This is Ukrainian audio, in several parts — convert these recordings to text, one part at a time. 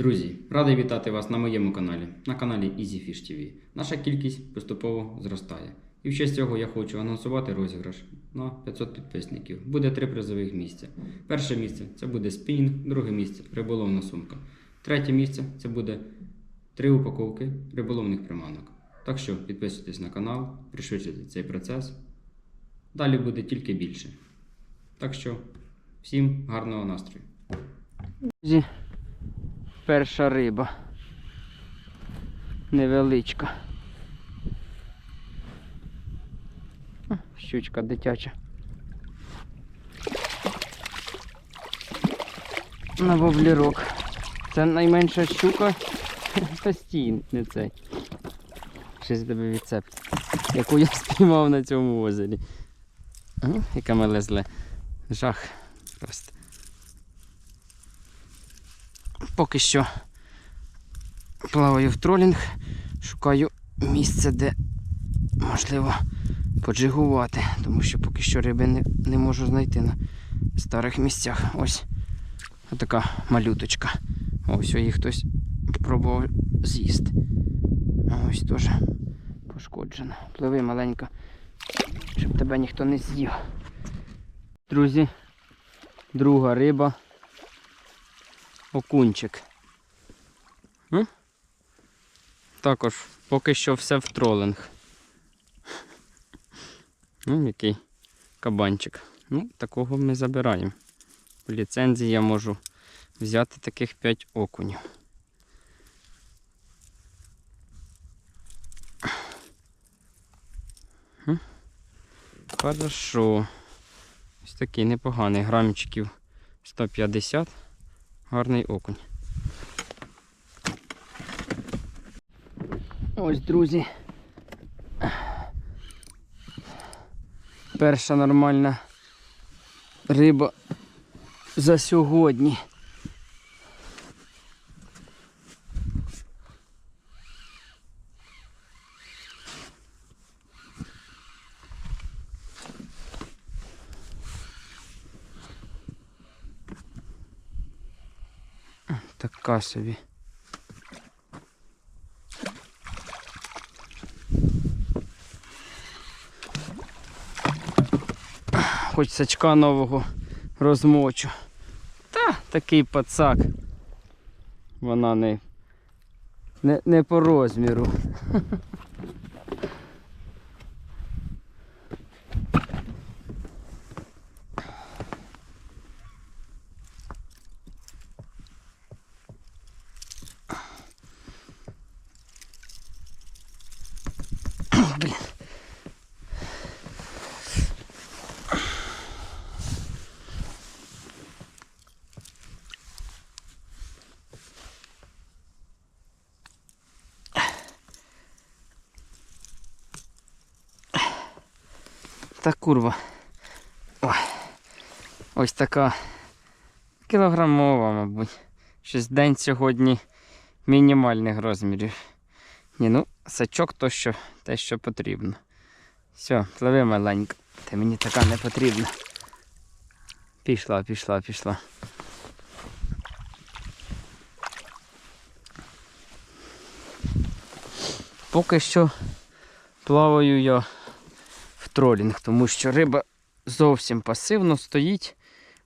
Друзі, радий вітати вас на моєму каналі, на каналі EasyFish TV. Наша кількість поступово зростає. І в честь цього я хочу анонсувати розіграш на 500 підписників. Буде три призових місця. Перше місце це буде спінінг, друге місце риболовна сумка. Третє місце це буде три упаковки риболовних приманок. Так що підписуйтесь на канал, пришвидшуйте цей процес. Далі буде тільки більше. Так що всім гарного настрою! Перша риба. Невеличка. Щучка дитяча. На воблірок. Це найменша щука. Та стій, не цей. Щось тебе рецепт. Яку я спіймав на цьому озері. Яке мале зле. Жах. Поки що плаваю в тролінг, шукаю місце, де можливо поджигувати, тому що поки що риби не, не можу знайти на старих місцях. Ось така малюточка. Ось її хтось пробував з'їсти. Ось теж пошкоджена. Пливи маленька, щоб тебе ніхто не з'їв. Друзі, друга риба окунчик. М? Також поки що все в тролинг. Ну, який кабанчик. Ну, такого ми забираємо. В ліцензії я можу взяти таких 5 окунів. Хорошо. Ось такий непоганий грамчиків 150. Гарний окунь. Ось, друзі. Перша нормальна риба за сьогодні. Така собі. Хоч сачка нового розмочу. Та, такий пацак. Вона не, не, не по розміру. Та курва. Ой. Ось така кілограмова, мабуть. Щось день сьогодні мінімальних розмірів. Ні, ну, сачок то що, те, що потрібно. Все, пливи маленько. Ти мені така не потрібна. Пішла, пішла, пішла. Поки що плаваю я тролінг, тому що риба зовсім пасивно стоїть,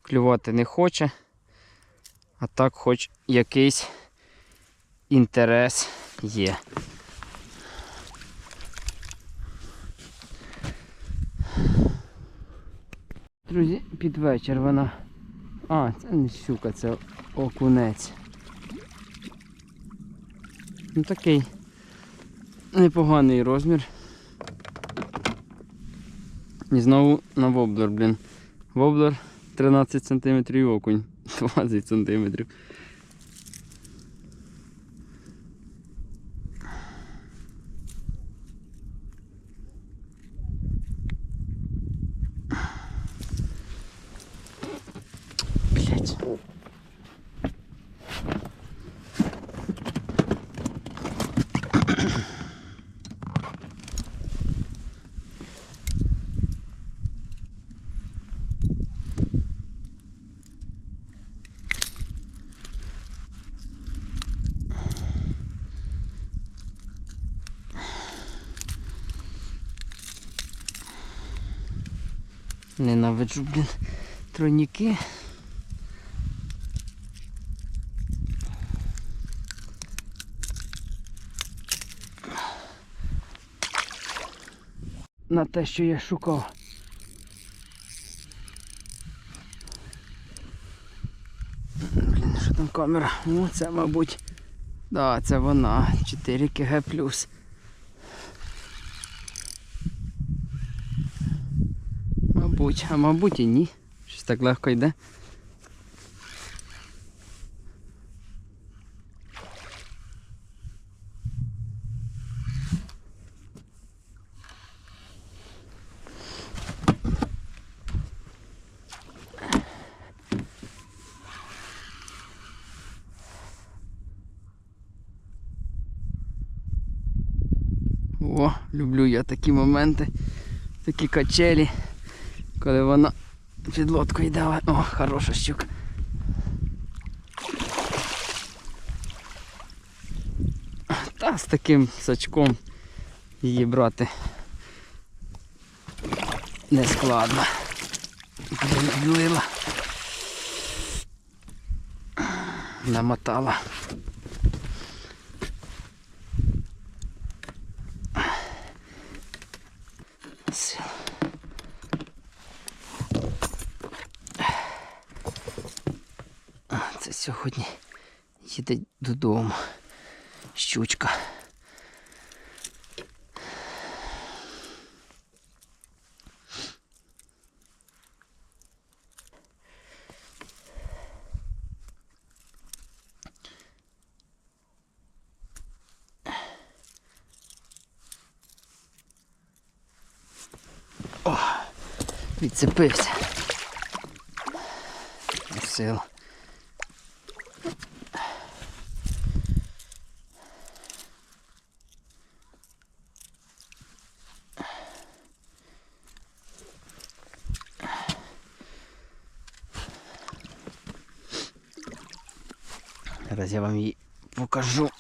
клювати не хоче. А так хоч якийсь інтерес є. Друзі, під вечір вона. А, це не щука, це окунець. Ну такий непоганий розмір. І знову на воблер, блін. Воблер 13 см і окунь 20 см. Блять. Ненавиджу, блін, тройніки. На те, що я шукав. Блін, що там камера? О, це, мабуть. Да, це вона. 4 КГ плюс. Мабуть, а мабуть і ні. Щось так легко йде. О, люблю я такі моменти, такі качелі, коли вона під лодкою йде. О, хороша щука. Та з таким сачком її брати не складно. Відлила. Намотала. Сил. А, Це сьогодні їде додому. Щучка. Відцепився. Сил. Зараз я вам її покажу.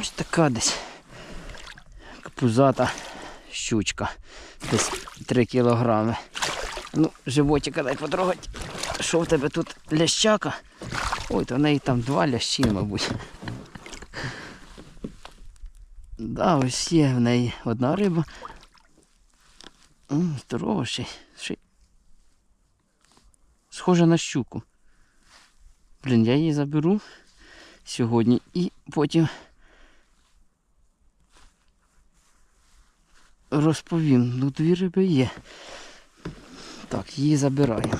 Ось така десь капузата щучка. Десь 3 кілограми. Ну, животика дай потрогать. Що в тебе тут лящака? Ой, то в неї там два лящі, мабуть. Да, ось є в неї одна риба. М, Здорова ще. ще. Схожа на щуку. Блін, я її заберу сьогодні і потім розповім. Ну, дві риби є. Так, її забираємо.